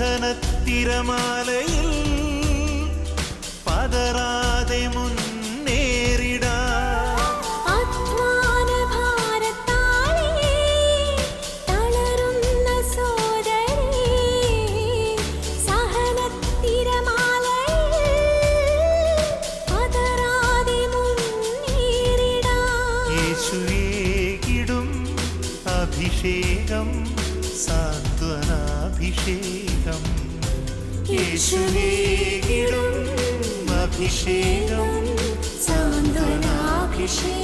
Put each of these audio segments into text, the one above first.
സനത്തിരമാലയിൽ പതരാതെ മുൻ അഭിഷേകം സാന്ത്വനാഭിഷേകം.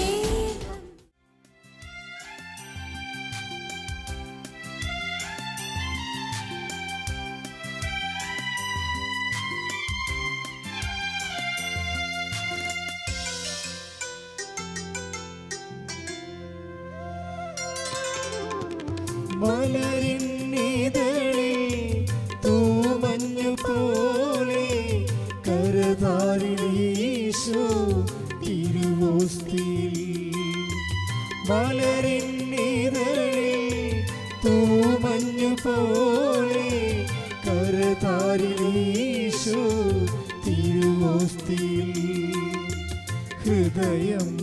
മലരിൻ തൂമഞ്ഞു പോ yeah.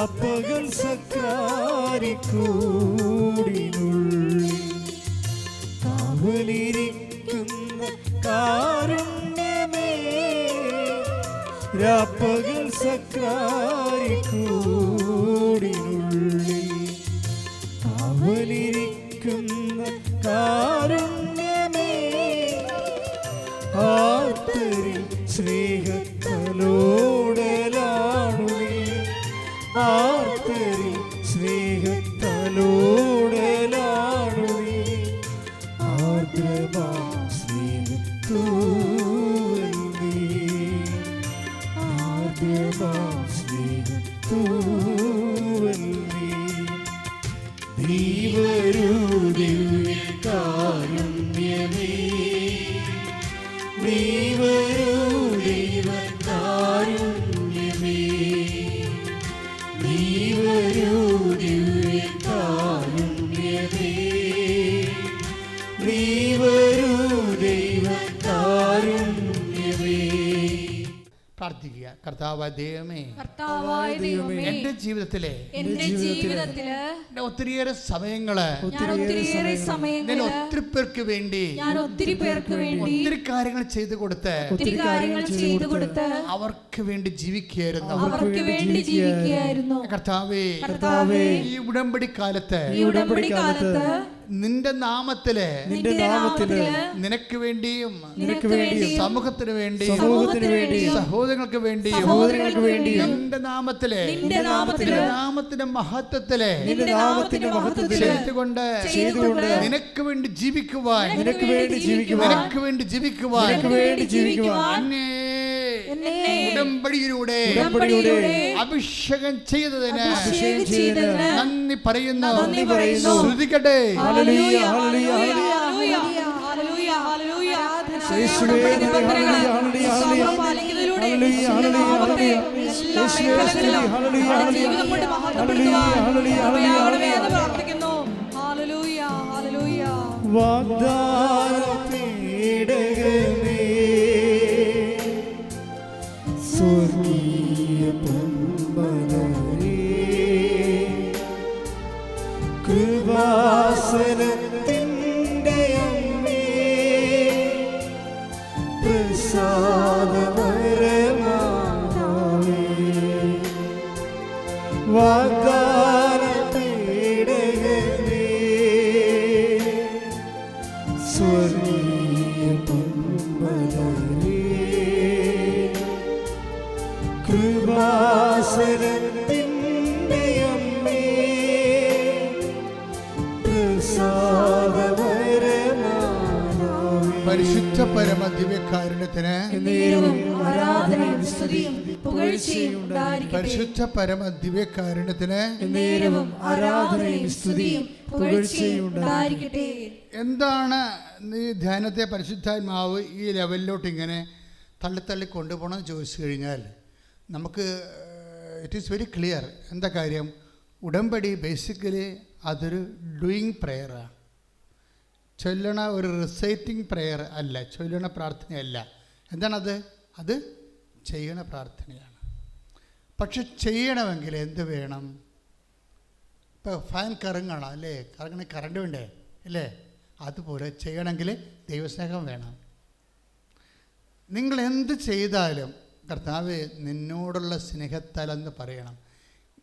காப்பகன் சக்கராரிக்கும் സ്നേഹം ജീവിതത്തിലെ എന്റെ ജീവിതത്തിൽ എന്റെ ഒത്തിരിയേറെ സമയങ്ങൾ ഞാൻ ഒത്തിരിയേറെ ഞാൻ സമയങ്ങൾ ഒത്തിരി പേർക്ക് വേണ്ടി ഞാൻ ഒത്തിരി പേർക്ക് വേണ്ടി ഒത്തിരി കാര്യങ്ങൾ ചെയ്തു കൊടുത്ത് ഒത്തിരി കാര്യങ്ങൾ ചെയ്തു കൊടുത്ത് അവർക്ക് വേണ്ടി ജീവിക്കുകയായിരുന്നു. അവർക്ക് വേണ്ടി ജീവിക്കുകയായിരുന്നു. കർത്താവേ കർത്താവേ ഈ ഉടമ്പടി കാലത്ത് ഈ ഉടമ്പടി കാലത്ത് നിന്റെ നാമത്തിൽ നിന്റെ നാമത്തിൽ നിനക്ക് വേണ്ടിയും നിനക്ക് വേണ്ടിയും സമൂഹത്തിന് വേണ്ടി സമൂഹത്തിന് വേണ്ടി സഹോദരങ്ങൾക്ക് വേണ്ടി സഹോദരങ്ങൾക്ക് വേണ്ടി നിന്റെ നാമത്തിലെ നിന്റെ നാമത്തിൽ നാമത്തിന്റെ മഹത്വത്തിലെ നിന്റെ നാമത്തിന്റെ മഹത്വത്തിൽ ചെയ്തുകൊണ്ട് ചെയ്തുകൊണ്ട് നിനക്ക് വേണ്ടി ജീവിക്കുവാൻ നിനക്ക് വേണ്ടി ജീവിക്കുവാൻ നിനക്ക് വേണ്ടി ജീവിക്കുവാൻ നിനക്ക് വേണ്ടി ജീവിക്കുവാൻ എന്നെ ഉടമ്പടിയിലൂടെ ഉടമ്പടിയിലൂടെ അഭിഷേകം ചെയ്തതിന് അഭിഷേകം ചെയ്തതിന് നന്ദി പറയുന്നു. നന്ദി പറയുന്നു. ശ്രുതിക്കട്ടെ. ഹല്ലേലൂയ, ജീവിതം കൊണ്ട് മഹത്വപ്പെടുത്തുവാൻ. പ്രാർത്ഥിക്കുന്നു. Hallelujah, hallelujah. വാഗ്ദാന പീഡകമേ സ്വർഗീയ പൊന്മലരേ ഉണ്ടായിരിക്കട്ടെ. പരിശുദ്ധ പരമ ദിവ്യകാരുണ്യത്തിന് എന്താണ് നീ ധ്യാനത്തെ പരിശുദ്ധാത്മാവ് ഈ ലെവലിലോട്ട് ഇങ്ങനെ തള്ളിത്തള്ളി കൊണ്ടുപോകണമെന്ന് ചോദിച്ചു കഴിഞ്ഞാൽ നമുക്ക് ഇറ്റ് ഈസ് വെരി ക്ലിയർ എന്താ കാര്യം? ഉടമ്പടി ബേസിക്കലി അതൊരു ഡൂയിങ് പ്രെയറാണ് ചൊല്ലണ ഒരു റിസൈറ്റിംഗ് പ്രെയർ അല്ല ചൊല്ലണ പ്രാർത്ഥനയല്ല. എന്താണത്? അത് ചെയ്യണ പ്രാർത്ഥനയാണ്. പക്ഷെ ചെയ്യണമെങ്കിൽ എന്ത് വേണം? ഇപ്പോൾ ഫാൻ കറങ്ങണം അല്ലേ? കറങ്ങണ കറണ്ട് വേണ്ടേ? അല്ലേ? അതുപോലെ ചെയ്യണമെങ്കിൽ ദൈവസ്നേഹം വേണം. നിങ്ങൾ എന്ത് ചെയ്താലും കർത്താവ് നിന്നോടുള്ള സ്നേഹത്താലെന്ന് പറയണം.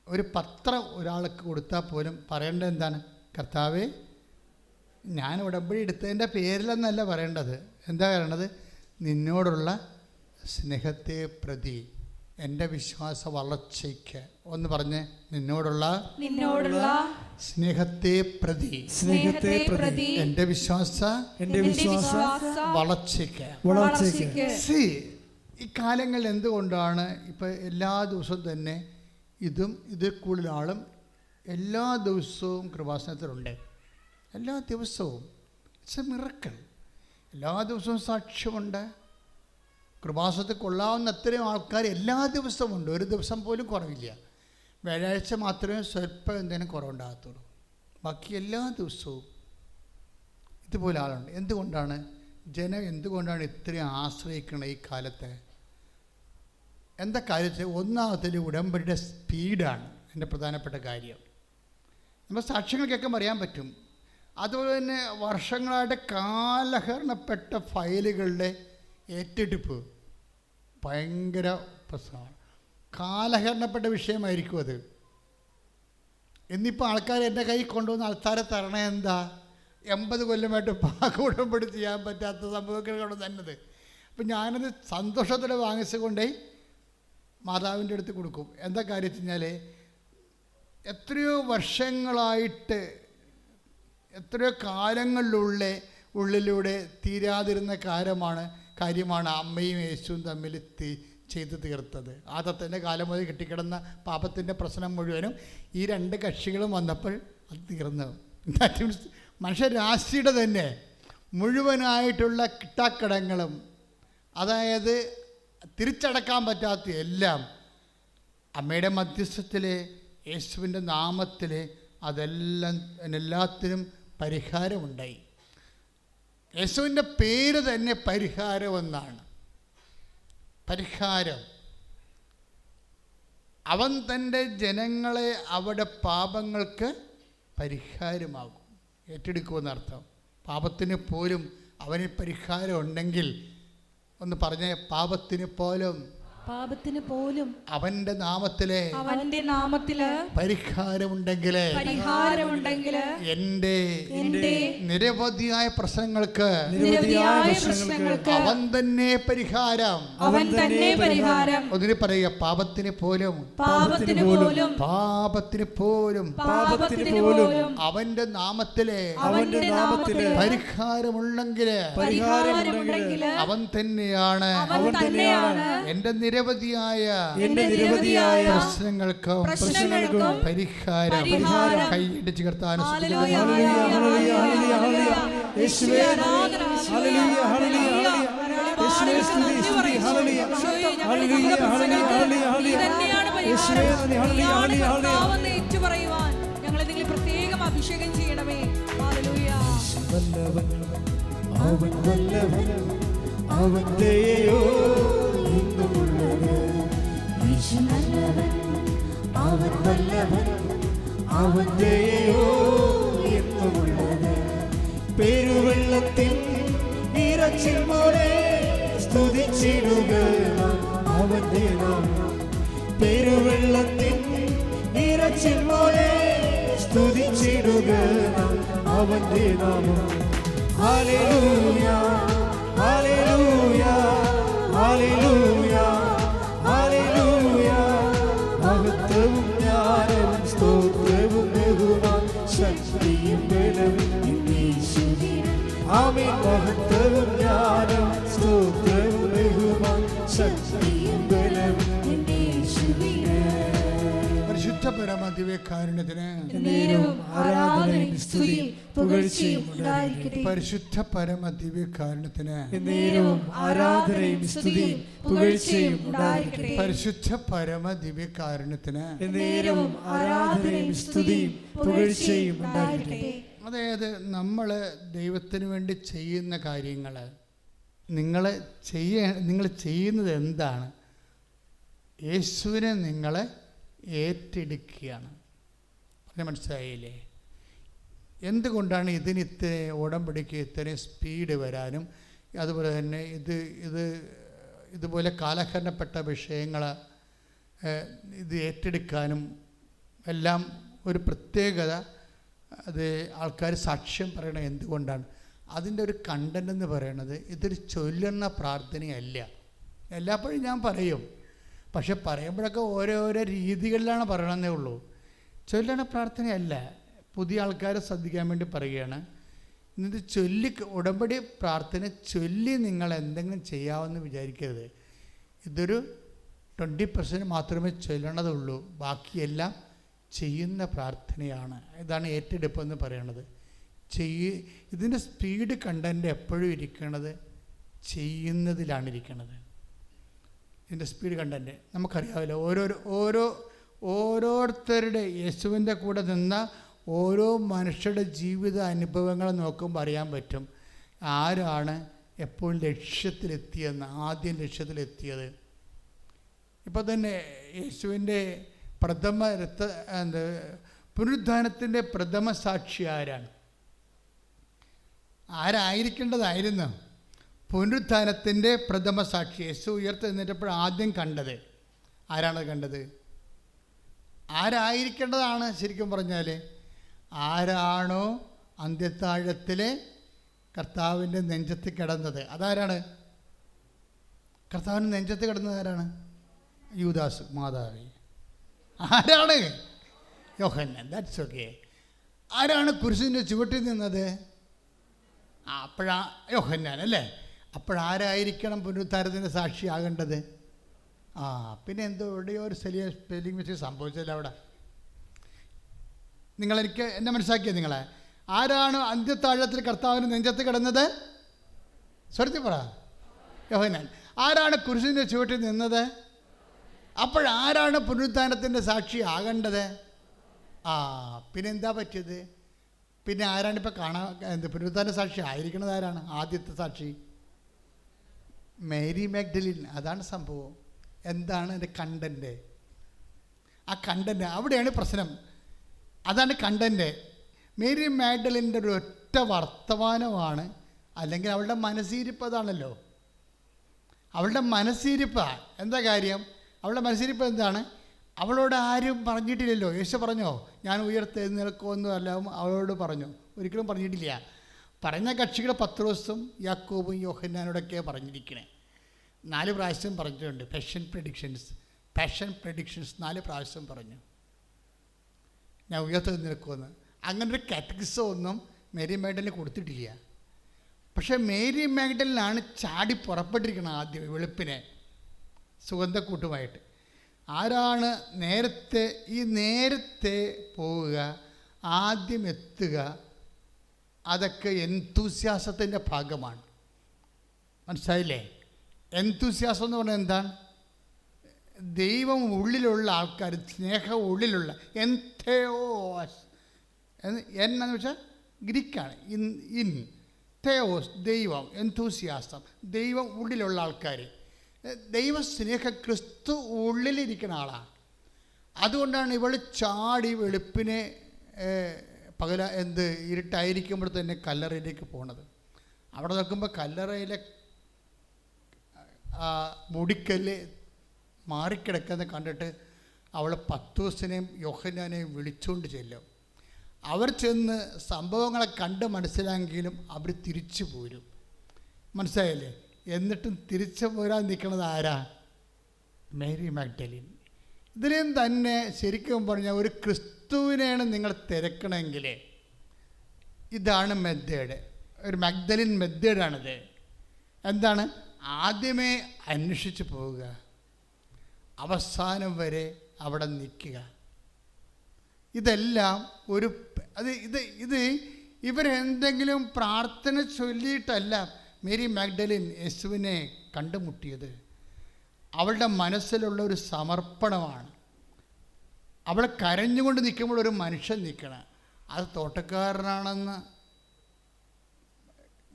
ഒരു പത്രം ഒരാൾക്ക് കൊടുത്താൽ പോലും പറയേണ്ടത് എന്താണ്? കർത്താവ് ഞാൻ ഉടമ്പടി എടുത്തതിന്റെ പേരിലെന്നല്ല പറയേണ്ടത്. എന്താ പറയണത്? നിന്നോടുള്ള സ്നേഹത്തെ പ്രതി എന്റെ വിശ്വാസ വളർച്ചയ്ക്ക് ഒന്ന് പറഞ്ഞ് നിന്നോടുള്ള നിന്നോടുള്ള സ്നേഹത്തെ പ്രതി. സ്നേഹത്തെ പ്രതി. എന്റെ വിശ്വാസ എന്റെ വിശ്വാസ വളർച്ചയ്ക്ക്. വളർച്ചയ്ക്ക്. സി ഈ കാലങ്ങളിൽ എന്തുകൊണ്ടാണ് ഇപ്പം എല്ലാ ദിവസവും തന്നെ ഇതും ഇതിൽ കൂടുതൽ ആളും എല്ലാ ദിവസവും കൃപാസനത്തിലുണ്ട്? എല്ലാ ദിവസവും. ഇറ്റ്സ് എ മിറക്കൾ എല്ലാ ദിവസവും സാക്ഷ്യമുണ്ട്. കൃപാസത്തിൽ കൊള്ളാവുന്ന അത്രയും ആൾക്കാർ എല്ലാ ദിവസവും ഉണ്ട്. ഒരു ദിവസം പോലും കുറവില്ല. വ്യാഴാഴ്ച മാത്രമേ സ്വല്പം എന്തെങ്കിലും കുറവുണ്ടാകത്തുള്ളൂ. ബാക്കി എല്ലാ ദിവസവും ഇതുപോലെ ആളുണ്ട്. എന്തുകൊണ്ടാണ്? ജനം എന്തുകൊണ്ടാണ് ഇത്രയും ആശ്രയിക്കുന്നത് ഈ കാലത്തെ? എന്താ കാര്യത്തിൽ ഒന്നാമത്തിൽ ഉടമ്പടിയുടെ സ്പീഡാണ്. എന്റെ പ്രധാനപ്പെട്ട കാര്യം. നമ്മൾ സാക്ഷ്യങ്ങൾ കേൾക്കുമ്പോൾ അറിയാൻ പറ്റും. അതുപോലെ തന്നെ വർഷങ്ങളായിട്ട് കാലഹരണപ്പെട്ട ഫയലുകളുടെ ഏറ്റെടുപ്പ് ഭയങ്കര പ്രശ്നമാണ്. കാലഹരണപ്പെട്ട വിഷയമായിരിക്കും അത്. ഇന്നിപ്പോൾ ആൾക്കാർ എന്റെ കയ്യിൽ കൊണ്ടുവന്ന ആൾക്കാരെ തരണേ എന്താ? എൺപത് കൊല്ലമായിട്ട് പാക ഉടമ്പടി ചെയ്യാൻ പറ്റാത്ത സംഭവങ്ങൾ തന്നത്. അപ്പം ഞാനത് സന്തോഷത്തോടെ വാങ്ങിച്ചുകൊണ്ടേ മാതാവിന്റെ അടുത്ത് കൊടുക്കും. എന്താ കാര്യം വെച്ച് കഴിഞ്ഞാൽ എത്രയോ വർഷങ്ങളായിട്ട് എത്രയോ കാലങ്ങളിലുള്ള ഉള്ളിലൂടെ തീരാതിരുന്ന കാര്യമാണ് കാര്യമാണ് അമ്മയും യേശുവും തമ്മിൽ തീ- ചെയ്തു തീർത്തത്. ആദത്തിന്റെ കാലം മുതൽ കിട്ടിക്കിടന്ന പാപത്തിന്റെ പ്രശ്നം മുഴുവനും ഈ രണ്ട് കക്ഷികളും വന്നപ്പോൾ അത് തീർന്നു. മനുഷ്യരാശിയുടെ തന്നെ മുഴുവനായിട്ടുള്ള കിട്ടാക്കടങ്ങളും അതായത് തിരിച്ചടക്കാൻ പറ്റാത്ത എല്ലാം അമ്മയുടെ മധ്യസ്ഥത്തിൽ യേശുവിന്റെ നാമത്തിൽ അതെല്ലാം എല്ലാത്തിനും പരിഹാരമുണ്ടായി. യേശുവിന്റെ പേര് തന്നെ പരിഹാരമെന്നാണ് പരിഹാരം. അവൻ തന്റെ ജനങ്ങളെ അവിടെ പാപങ്ങൾക്ക് പരിഹാരമാകും. ഏറ്റെടുക്കുമെന്നർത്ഥം പാപത്തിന് പോലും അവന് പരിഹാരം ഉണ്ടെങ്കിൽ ഒന്ന് പറഞ്ഞേ പാപത്തിന് പോലും പാപത്തിന് പോലും അവന്റെ നാമത്തിലെ അവന്റെ നാമത്തിൽ പരിഹാരമുണ്ടെങ്കിൽ പരിഹാരമുണ്ടെങ്കിൽ എന്റെ എന്റെ നിരവധിയായ പ്രശ്നങ്ങൾക്ക് നിരവധിയായ പ്രശ്നങ്ങൾക്ക് അവൻ തന്നെ പരിഹാരം. അവൻ തന്നെ പരിഹാരം. ഒന്നിന് പറയുക പാപത്തിന് പോലും. പാപത്തിന് പോലും. പാപത്തിന് പോലും. പാപത്തിന് പോലും. അവന്റെ നാമത്തിലെ അവന്റെ നാമത്തിൽ പരിഹാരമുണ്ടെങ്കിൽ പരിഹാരമുണ്ടെങ്കിൽ അവൻ തന്നെയാണ്. അവൻ തന്നെയാണ്. എന്റെ നിരവധിയായ എന്റെ നിരവധിയായ പ്രശ്നങ്ങൾക്കും പ്രശ്നങ്ങൾക്കും പരിഹാരം പരിഹാരം. കൈയിടിച്ച് കർത്താൻ ഞങ്ങളെ നിങ്ങൾ പ്രത്യേകം അഭിഷേകം ചെയ്യണമേ. അവൻ വല്ലവൻ അവൻ ഇന്നുമുള്ളത് യേശു നല്ലവൻ അവൻ വല്ലവൻ അവൻ ദയയോ എന്നുമുള്ളത്. പെരുവെള്ളത്തിൽ ഇറച്ചിൽ പോലെ സ്തുതിച്ചിടുക അവന്റെ നാമം പെരുവെള്ളത്തിൽ ഇറച്ചിൽ പോലെ സ്തുതിച്ചിടുക അവന്റെ നാമം ഹല്ലേലൂയ ഹല്ലേലൂയ ഹല്ലേലൂയ. പരമദിവ്യകാരുണ്യത്തിന് പരിശുദ്ധ പരമദിവ്യകാരുണ്യത്തിന് നേരവും ആരാധനയും സ്തുതിയും പുകഴ്ചയും പരിശുദ്ധ പരമദിവ്യകാരുണ്യത്തിന് നേരവും ആരാധനയും സ്തുതിയും പുകഴ്ചയും അതായത് നമ്മൾ ദൈവത്തിന് വേണ്ടി ചെയ്യുന്ന കാര്യങ്ങൾ നിങ്ങൾ ചെയ്യ നിങ്ങൾ ചെയ്യുന്നത് എന്താണ്? യേശുവിനെ നിങ്ങൾ ഏറ്റെടുക്കുകയാണ്. പറഞ്ഞ മനസ്സിലായില്ലേ? എന്തുകൊണ്ടാണ് ഇതിന് ഇത്ര ഉടമ്പടിക്ക് ഇത്രയും സ്പീഡ് വരാനും അതുപോലെ തന്നെ ഇത് ഇത് ഇതുപോലെ കാലഹരണപ്പെട്ട വിഷയങ്ങൾ ഇത് ഏറ്റെടുക്കാനും എല്ലാം ഒരു പ്രത്യേകത അത് ആൾക്കാർ സാക്ഷ്യം പറയണത് എന്തുകൊണ്ടാണ്? അതിന്റെ ഒരു കണ്ടന്റ് എന്ന് പറയണത് ഇതൊരു ചൊല്ലുന്ന പ്രാർത്ഥനയല്ല. എല്ലാപ്പോഴും ഞാൻ പറയും പക്ഷെ പറയുമ്പോഴൊക്കെ ഓരോരോ രീതികളിലാണ് പറയണമെന്നേ ഉള്ളൂ. ചൊല്ലണ പ്രാർത്ഥനയല്ല. പുതിയ ആൾക്കാരെ ശ്രദ്ധിക്കാൻ വേണ്ടി പറയുകയാണ്. എന്നിട്ട് ചൊല്ലി ഉടമ്പടി പ്രാർത്ഥന ചൊല്ലി നിങ്ങൾ എന്തെങ്കിലും ചെയ്യാമെന്ന് വിചാരിക്കരുത്. ഇതൊരു ട്വന്റി പെർസെന്റ് മാത്രമേ ചൊല്ലണതുള്ളൂ ബാക്കിയെല്ലാം ചെയ്യുന്ന പ്രാർത്ഥനയാണ്. ഇതാണ് ഏറ്റെടുപ്പ് എന്ന് പറയണത്. ചെയ്യ ഇതിന്റെ സ്പീഡ് കണ്ടന്റ് എപ്പോഴും ഇരിക്കണത് ചെയ്യുന്നതിലാണ് ഇരിക്കണത് ഇതിന്റെ സ്പീഡ് കണ്ടന്റ് നമുക്കറിയാമല്ലോ. ഓരോരോ ഓരോ ഓരോരുത്തരുടെ യേശുവിന്റെ കൂടെ നിന്ന ഓരോ മനുഷ്യരുടെ ജീവിത അനുഭവങ്ങൾ നോക്കുമ്പോൾ അറിയാൻ പറ്റും ആരാണ് എപ്പോൾ ലക്ഷ്യത്തിലെത്തിയെന്ന് ആദ്യം ലക്ഷ്യത്തിലെത്തിയത്. ഇപ്പോൾ തന്നെ യേശുവിന്റെ പ്രഥമ രക്ത എന്ത് പുനരുദ്ധാനത്തിന്റെ പ്രഥമ സാക്ഷി ആരാണ്? ആരായിരിക്കേണ്ടതായിരുന്നു? പുനരുത്ഥാനത്തിന്റെ പ്രഥമ സാക്ഷി യേശു ഉയർത്തെഴുന്നേറ്റപ്പോൾ ആദ്യം കണ്ടത്. ആരാണ് കണ്ടത്? ആരായിരിക്കേണ്ടതാണ് ശരിക്കും പറഞ്ഞാൽ ആരാണോ അന്ത്യത്താഴത്തിലെ കർത്താവിന്റെ നെഞ്ചത്ത് കിടന്നത്? അതാരാണ്? കർത്താവിന്റെ നെഞ്ചത്ത് കിടന്നത് ആരാണ്? യൂദാസ് മാതാവി. ആരാണ്? യോഹന്നൻ. ദാറ്റ്സ് ഓക്കെ ആരാണ് കുരിശിന്റെ ചുവട്ടിൽ നിന്നത്? അപ്പോഴാ യോഹന്നാൻ അല്ലേ? അപ്പോഴാരായിരിക്കണം പുനരുദ്ധാരത്തിന്റെ സാക്ഷിയാകേണ്ടത്? ആ പിന്നെ എന്തോ എവിടെയോ ഒരു സെലിയ സ്പെല്ലിംഗ് മിസ്റ്റേക്ക് സംഭവിച്ചല്ലോ അവിടെ? നിങ്ങളെനിക്ക് എന്നെ മനസ്സിലാക്കിയത് നിങ്ങളെ? ആരാണ് അന്ത്യത്താഴത്തിൽ കർത്താവിന് നെഞ്ചത്ത് കിടന്നത്? സ്വരത്തിൽ പറ. യോഹനാൻ ആരാണ് കുരിശിന്റെ ചുവട്ടിൽ നിന്നത്? അപ്പോഴാരാണ് പുനരുദ്ധാനത്തിന്റെ സാക്ഷി ആകേണ്ടത് ആ പിന്നെ എന്താ പറ്റിയത്? പിന്നെ ആരാണ് ഇപ്പോൾ കാണാൻ എന്ത് പുനരുദ്ധാന സാക്ഷി ആയിരിക്കണത് ആരാണ്? ആദ്യത്തെ സാക്ഷി. മേരി മാഗ്ഡലിൻ അതാണ് സംഭവം. എന്താണ് എന്റെ കണ്ടന്റ് ആ കണ്ടന്റ് അവിടെയാണ് പ്രശ്നം. അതാണ് കണ്ടന്റ് മേരി മാഗ്ഡലിന്റെ ഒരു ഒറ്റ വർത്തമാനമാണ് അല്ലെങ്കിൽ അവളുടെ മനസ്സിരിപ്പ് അതാണല്ലോ. അവളുടെ മനസ്സിരിപ്പ എന്താ കാര്യം? അവളുടെ മനസ്സിരിപ്പ് എന്താണ്? അവളോട് ആരും പറഞ്ഞിട്ടില്ലല്ലോ. യേശു പറഞ്ഞോ ഞാൻ ഉയർത്തെഴുന്നേൽക്കുമെന്നും അല്ല അവളോട് പറഞ്ഞു. ഒരിക്കലും പറഞ്ഞിട്ടില്ല. പറഞ്ഞ കക്ഷികൾ പത്രോസും യാക്കോബും യോഹന്നാനോടൊക്കെ പറഞ്ഞിരിക്കണേ. നാല് പ്രാവശ്യം പറഞ്ഞിട്ടുണ്ട് ഫെഷൻ പ്രഡിക്ഷൻസ് ഫാഷൻ പ്രഡിക്ഷൻസ് നാല് പ്രാവശ്യം പറഞ്ഞു. ഞാൻ ഉയർത്തെഴുന്നേൽക്കുമെന്ന് അങ്ങനെ ഒരു കാറ്റഗറിസോ ഒന്നും മേരി മേഡലിന് കൊടുത്തിട്ടില്ല. പക്ഷേ മേരി മാഗ്ഡലിനാണ് ചാടി പുറപ്പെട്ടിരിക്കുന്നത് ആദ്യം വെളുപ്പിനെ സുഗന്ധക്കൂട്ടുമായിട്ട്. ആരാണ് നേരത്തെ ഈ നേരത്തെ പോവുക ആദ്യം എത്തുക അതൊക്കെ എന്തൂസ്യാസത്തിന്റെ ഭാഗമാണ്. മനസ്സിലായില്ലേ? എന്തൂസ്യാസം എന്ന് പറഞ്ഞാൽ എന്താണ്? ദൈവം ഉള്ളിലുള്ള ആൾക്കാർ സ്നേഹം ഉള്ളിലുള്ള എൻതേയോസ് എന്ന് എന്നാന്ന് വെച്ചാൽ ഗ്രീക്കാണ്. ഇൻ ഇൻ തേയോസ് ദൈവം എന്തൂസിയാസം ദൈവം ഉള്ളിലുള്ള ആൾക്കാർ ദൈവ സ്നേഹ ക്രിസ്തു ഉള്ളിലിരിക്കുന്ന ആളാണ്. അതുകൊണ്ടാണ് ഇവൾ ചാടി വെളുപ്പിനെ പകല എന്ത് ഇരുട്ടായിരിക്കുമ്പോൾ തന്നെ കല്ലറയിലേക്ക് പോണത്. അവിടെ നോക്കുമ്പോൾ കല്ലറയിലെ മുടിക്കല്ല് മാറിക്കിടക്കുന്ന കണ്ടിട്ട് അവൾ പത്തൂസിനെയും യോഹനാനെയും വിളിച്ചുകൊണ്ട് ചെല്ലും. അവർ ചെന്ന് സംഭവങ്ങളെ കണ്ട് മനസ്സിലാക്കിയെങ്കിലും അവർ തിരിച്ചു പോരും. മനസ്സിലായല്ലേ? എന്നിട്ടും തിരിച്ചു പോരാൻ നിൽക്കുന്നത് ആരാ? Mary Magdalene. ഇതിനെയും തന്നെ ശരിക്കും പറഞ്ഞാൽ ഒരു ക്രിസ്തുവിനെയാണ് നിങ്ങൾ തിരക്കണമെങ്കിൽ ഇതാണ് മെത്തേഡ്. ഒരു മഗ്ദലിൻ മെത്തേഡാണിത്. എന്താണ്? ആദ്യമേ അന്വേഷിച്ച് പോവുക. അവസാനം വരെ അവിടെ നിൽക്കുക. ഇതെല്ലാം ഒരു അത് ഇത് ഇത് ഇവരെന്തെങ്കിലും പ്രാർത്ഥന ചൊല്ലിയിട്ടല്ല മേരി മാഗ്ഡലിൻ യേശുവിനെ കണ്ടുമുട്ടിയത്. അവളുടെ മനസ്സിലുള്ള ഒരു സമർപ്പണമാണ്. അവൾ കരഞ്ഞുകൊണ്ട് നിൽക്കുമ്പോൾ ഒരു മനുഷ്യൻ നിൽക്കണം. അത് തോട്ടക്കാരനാണെന്ന്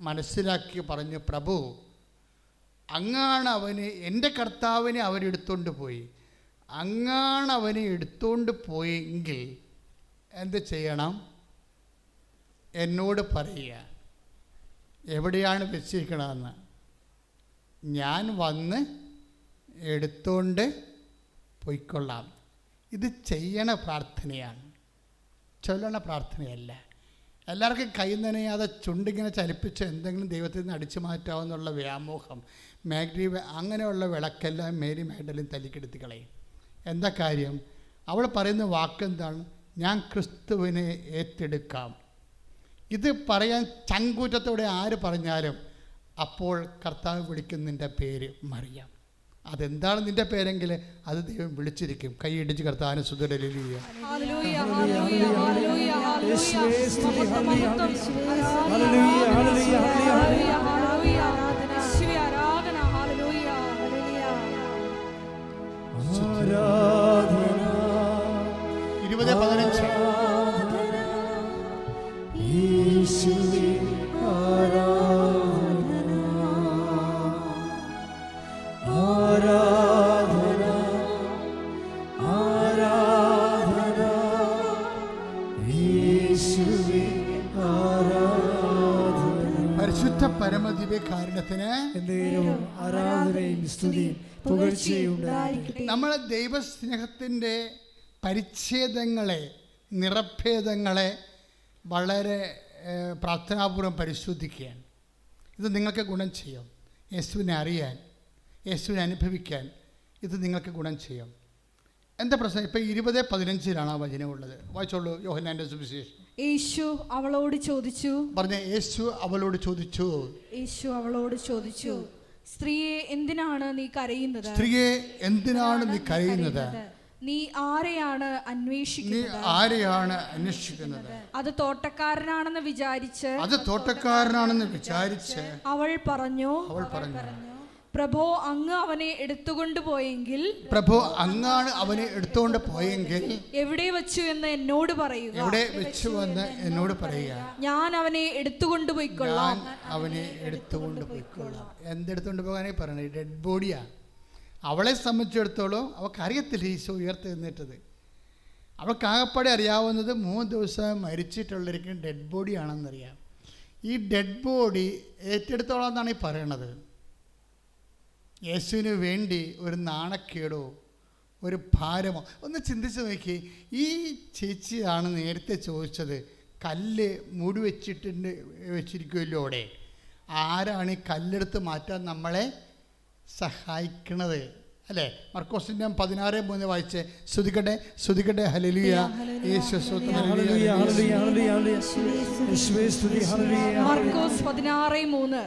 മനസ്സിലാക്കി പറഞ്ഞു പ്രഭു അങ്ങാണ് അവന് എന്റെ കർത്താവിനെ അവരെടുത്തുകൊണ്ട് പോയി. അങ്ങാണ് അവനെ എടുത്തുകൊണ്ട് പോയെങ്കിൽ എന്ത് ചെയ്യണം? എന്നോട് പറയുക എവിടെയാണ് വെച്ചിരിക്കണമെന്ന് ഞാൻ വന്ന് എടുത്തുകൊണ്ട് പൊയ്ക്കൊള്ളാം. ഇത് ചെയ്യണ പ്രാർത്ഥനയാണ്. ചൊല്ലണ പ്രാർത്ഥനയല്ല. എല്ലാവർക്കും കൈ നനയാതെ ചുണ്ടിങ്ങനെ ചലിപ്പിച്ച് എന്തെങ്കിലും ദൈവത്തിൽ നിന്ന് അടിച്ചു മാറ്റാമെന്നുള്ള വ്യാമോഹം മാഗ്രി അങ്ങനെയുള്ള വിളക്കെല്ലാം മേരി മേഡലും തല്ലിക്കെടുത്തി കളയും. എന്താ കാര്യം? അവൾ പറയുന്ന വാക്കെന്താണ്? ഞാൻ ക്രിസ്തുവിനെ ഏറ്റെടുക്കാം. ഇത് പറയാൻ ചങ്കൂറ്റത്തോടെ ആര് പറഞ്ഞാലും അപ്പോൾ കർത്താവ് വിളിക്കുന്നതിന്റെ പേര് മറിയാം. അതെന്താണ് നിന്റെ പേരെങ്കിൽ അത് ദൈവം വിളിച്ചിരിക്കും. കൈയിടിച്ച് കർത്താവിനെ സുധരലിയ ഹല്ലേലൂയ സ്തുതിയും പുകഴ്ചയും നമ്മളെ ദൈവസ്നേഹത്തിന്റെ പരിച്ഛേദങ്ങളെ നിറഭേദങ്ങളെ വളരെ പ്രാർത്ഥനാപൂർവം പരിശോധിക്കുകയാണ്. ഇത് നിങ്ങൾക്ക് ഗുണം ചെയ്യും. യേശുവിനെ അറിയാൻ യേശുവിനെ അനുഭവിക്കാൻ ഇത് നിങ്ങൾക്ക് ഗുണം ചെയ്യും. എന്താ പ്രശ്നം? ഇപ്പൊ ഇരുപത് പതിനഞ്ചിലാണ് ആ വചനം ഉള്ളത് വായിച്ചോളൂ യോഹനാന്റെ സുവിശേഷം. യേശു അവളോട് ചോദിച്ചു. പറഞ്ഞ യേശു അവളോട് ചോദിച്ചു. യേശു അവളോട് ചോദിച്ചു. സ്ത്രീയെ എന്തിനാണ് നീ കരയുന്നത്? സ്ത്രീയെ എന്തിനാണ് നീ കരയുന്നത്? നീ ആരെയാണ് നീ അന്വേഷിക്കുന്നത് ആരെയാണ് അന്വേഷിക്കുന്നത്? അത് തോട്ടക്കാരനാണെന്ന് വിചാരിച്ച് അത് തോട്ടക്കാരനാണെന്ന് വിചാരിച്ച് അവൾ പറഞ്ഞു. അവൾ പറഞ്ഞു. പ്രഭോ അങ്ങ് അവനെ എടുത്തുകൊണ്ട് പോയെങ്കിൽ പ്രഭു അങ്ങാണ് അവനെ എടുത്തുകൊണ്ട് പോയെങ്കിൽ എവിടെ വെച്ചു എന്ന് എന്നോട് പറയുക. എവിടെ വെച്ചു എന്ന് എന്നോട് പറയുക. ഞാൻ അവനെ എടുത്തുകൊണ്ട് പോയിക്കൊള്ളാം. അവനെ എടുത്തുകൊണ്ട് പോയിക്കൊള്ളാം. എന്തെടുത്തുകൊണ്ട് പോകാനേ പറയണത് ഡെഡ് ബോഡിയാ അവളെ സംബന്ധിച്ചിടത്തോളം അവൾക്ക് അറിയത്തില്ല ഈശോ ഉയർത്തി നിന്നിട്ടത്. അവൾക്ക് ആകപ്പാടെ അറിയാവുന്നത് മൂന്ന് ദിവസം മരിച്ചിട്ടുള്ളവർക്ക് ഡെഡ് ബോഡി ആണെന്നറിയാം. ഈ ഡെഡ് ബോഡി ഏറ്റെടുത്തോളം എന്നാണ് ഈ പറയണത്. യേശുവിന് വേണ്ടി ഒരു നാണക്കേടോ ഒരു ഭാരമോ ഒന്ന് ചിന്തിച്ച് നോക്കി ഈ ചേച്ചിയാണ് നേരത്തെ ചോദിച്ചത് കല്ല് മൂടി വെച്ചിട്ടുണ്ട് വെച്ചിരിക്കുമല്ലോ അവിടെ ആരാണ് ഈ കല്ലെടുത്ത് മാറ്റാൻ നമ്മളെ സഹായിക്കണത് അല്ലേ മർക്കോസിന്റെ പതിനാറ് മൂന്ന് വായിച്ച് ശ്രുതിക്കട്ടെ ശ്രുതിക്കട്ടെ ഹലലിയ യേശു സ്തോത്രം, hallelujah, hallelujah, hallelujah. Hallelujah, hallelujah. സ്തുതി, ഹല്ലേലൂയ. മാർക്കോസ് പതിനാറ് മൂന്ന്.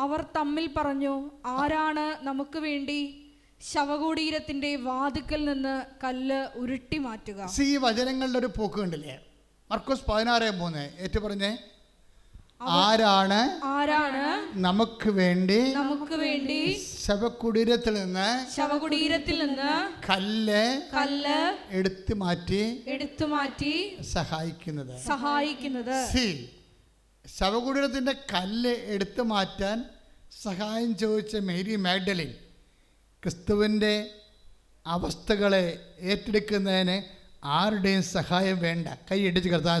അവർ തമ്മിൽ പറഞ്ഞു ആരാണ് നമുക്ക് വേണ്ടി ശവകുടീരത്തിന്റെ വാതുക്കൽ നിന്ന് കല്ല് ഉരുട്ടി മാറ്റുക? ഈ വചനങ്ങളുടെ ഒരു പോക്ക് കണ്ടില്ലേ? മർക്കോസ് പതിനാറ് മൂന്ന് ഏറ്റു പറഞ്ഞേ. ആരാണ് ആരാണ് നമുക്ക് വേണ്ടി നമുക്ക് വേണ്ടി ശവകുടീരത്തിൽ നിന്ന് ശവകുടീരത്തിൽ നിന്ന് കല്ല് കല്ല് എടുത്തു മാറ്റി എടുത്തു മാറ്റി സഹായിക്കുന്നത്? സഹായിക്കുന്നത്. ശവകുടീരത്തിന്റെ കല്ല് എടുത്തു മാറ്റാൻ സഹായം ചോദിച്ച മേരി മാഗ്ഡലിൻ ക്രിസ്തുവിന്റെ അവസ്ഥകളെ ഏറ്റെടുക്കുന്നതിന് ആരുടെയും സഹായം വേണ്ട. കൈ ഇടിച്ച് കർത്താൻ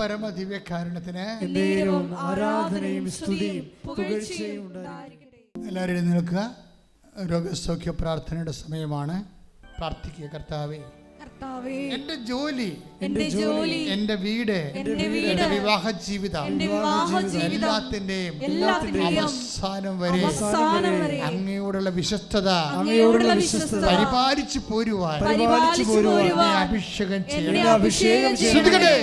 പരിശുദ്ധ പരമ ദിവ്യകാരുണ്യത്തിന് എന്നേരവും ആരാധനയും സ്തുതിയും പുകഴ്ചയും ഉണ്ടായിരിക്കട്ടെ. എല്ലാവരും നിൽക്കുക രോഗസൗഖ്യ പ്രാർത്ഥനയുടെ സമയമാണ്. പ്രാർത്ഥിക്കുക കർത്താവേ. എന്റെ ജോലി എന്റെ ജോലി എന്റെ വീട് എന്റെ വീട് വിവാഹ ജീവിതം എന്റെ വിവാഹ എല്ലാത്തിന്റെയും അവസാനം വരെ അവസാനം വരെ. അങ്ങയോടുള്ള വിശ്വസ്തത അങ്ങയോടുള്ള വിശ്വസ്തത പരിപാലിച്ചു പോരുവാൻ പരിപാലിച്ചു പോരുവാൻ അഭിഷേകം ചെയ്യണം. അഭിഷേകം ചെയ്യണം. ചെയ്യണമേ.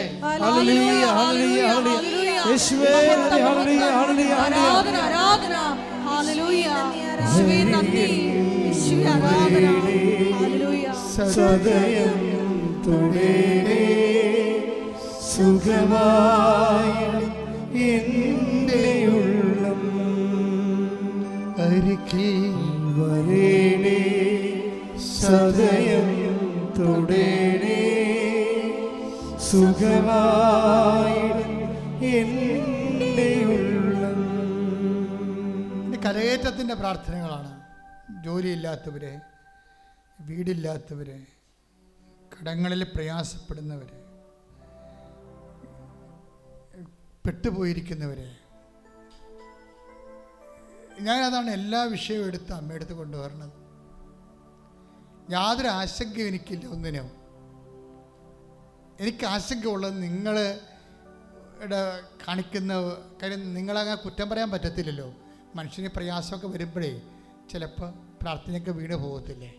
ഹല്ലേലൂയ ഹല്ലേലൂയ ഹല്ലേലൂയ യേശുവേ ഹല്ലേലൂയ ഹല്ലേലൂയ ആരാധന ആരാധന ഹല്ലേലൂയ. യേശുവേ നന്ദി. യേശുവേ ആരാധന. സദയം തുടേ സുഖമായി എന്റെ ഉള്ളം അരികിൽ വരേണേ സദയം തുടരേ സുഖമായി എന്റെ ഉള്ളം. കരയേറ്റത്തിന്റെ പ്രാർത്ഥനകളാണ്. ജോലിയില്ലാത്തവരെ വീടില്ലാത്തവരെ കടങ്ങളിൽ പ്രയാസപ്പെടുന്നവരെ പെട്ടുപോയിരിക്കുന്നവരെ. ഞാനതാണ് എല്ലാ വിഷയവും എടുത്ത് അമ്മയെടുത്ത് കൊണ്ടുവരണത്. യാതൊരു ആശങ്കയും എനിക്കില്ല ഒന്നിനും. എനിക്ക് ആശങ്കയുള്ളത് നിങ്ങൾ കാണിക്കുന്ന കാര്യം നിങ്ങളങ്ങനെ കുറ്റം പറയാൻ പറ്റത്തില്ലല്ലോ. മനുഷ്യന് പ്രയാസമൊക്കെ വരുമ്പോഴേ ചിലപ്പോൾ പ്രാർത്ഥനയൊക്കെ വീണ് പോകത്തില്ലേ?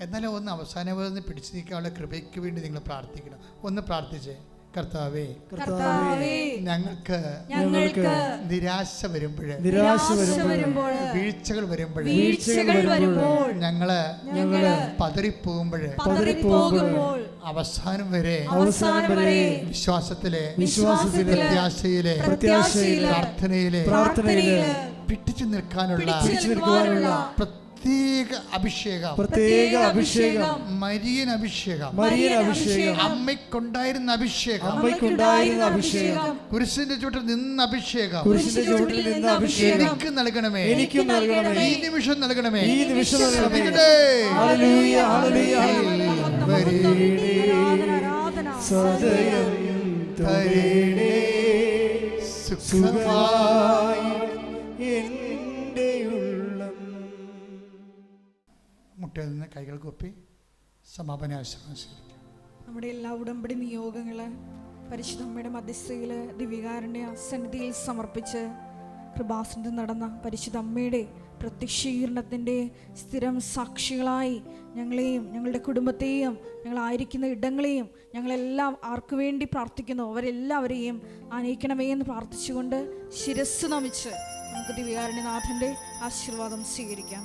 എന്നാലും ഒന്ന് അവസാനം ഒന്ന് പിടിച്ചു നിൽക്കാനുള്ള കൃപയ്ക്ക് വേണ്ടി നിങ്ങൾ പ്രാർത്ഥിക്കണം. ഒന്ന് പ്രാർത്ഥിച്ചേ. കർത്താവേ കർത്താവേ ഞങ്ങൾക്ക് ഞങ്ങൾക്ക് നിരാശ വരുമ്പോൾ നിരാശ വരുമ്പോൾ വീഴ്ചകൾ വരുമ്പോൾ വീഴ്ചകൾ വരുമ്പോൾ ഞങ്ങൾ ഞങ്ങൾ പതറിപ്പോകുമ്പോൾ പതറിപ്പോകുമ്പോൾ അവസാനം വരെ അവസാനം വരെ വിശ്വാസത്തിലെ വിശ്വാസത്തിലെ പ്രത്യാശയിലെ പ്രത്യാശയിലെ പ്രാർത്ഥനയിലെ പ്രാർത്ഥനയിലെ പിടിച്ചു നിൽക്കാനുള്ള പിടിച്ചു നിൽക്കുവാനുള്ള പ്രത്യേക അഭിഷേകം. പ്രത്യേക അഭിഷേകം. മരിയൻ അഭിഷേകം. മരിയൻ അഭിഷേകം. അമ്മയ്ക്കുണ്ടായിരുന്ന അഭിഷേകം. അമ്മയ്ക്കുണ്ടായിരുന്ന അഭിഷേകം. കുരിശിന്റെ ചുവട്ടിൽ നിന്ന് അഭിഷേകം. കുരിശിന്റെ ചുവട്ടിൽ നിന്ന് അഭിഷേകം. എനിക്ക് നൽകണമേ. എനിക്ക് നൽകണമേ. ഈ നിമിഷം നൽകണമേ. ഈ നിമിഷം നൽകണമേ. ഹല്ലേലൂയ ഹല്ലേലൂയ വരേണേ, ആരാധന സദയം തരേണേ സുഖമായി മുട്ടയിൽ നിന്ന് കൈകൾ കൊപ്പി സമാപന ആശ്രമം നമ്മുടെ എല്ലാ ഉടമ്പടി നിയോഗങ്ങൾ പരിശുദ്ധമ്മയുടെ മധ്യസ്ഥയിൽ ദിവ്യകാരുണ്യ സന്നിധിയിൽ സമർപ്പിച്ച് കൃപാസനത്തിൽ നടന്ന പരിശുദ്ധമ്മയുടെ പ്രത്യക്ഷീകരണത്തിന്റെ സ്ഥിരം സാക്ഷികളായി ഞങ്ങളെയും ഞങ്ങളുടെ കുടുംബത്തെയും ഞങ്ങളായിരിക്കുന്ന ഇടങ്ങളെയും ഞങ്ങളെല്ലാം ആർക്കു വേണ്ടി പ്രാർത്ഥിക്കുന്നു. അവരെല്ലാവരെയും അനയിക്കണമേ എന്ന് പ്രാർത്ഥിച്ചുകൊണ്ട് ശിരസ് നമിച്ച് നമുക്ക് ദിവ്യകാരുണ്യനാഥന്റെ ആശീർവാദം സ്വീകരിക്കാം.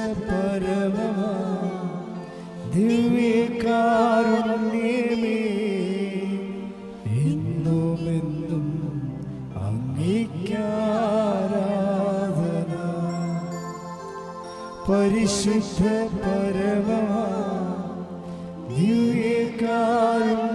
ഈശ്വര പരമ ദിവ്യേക്കാളും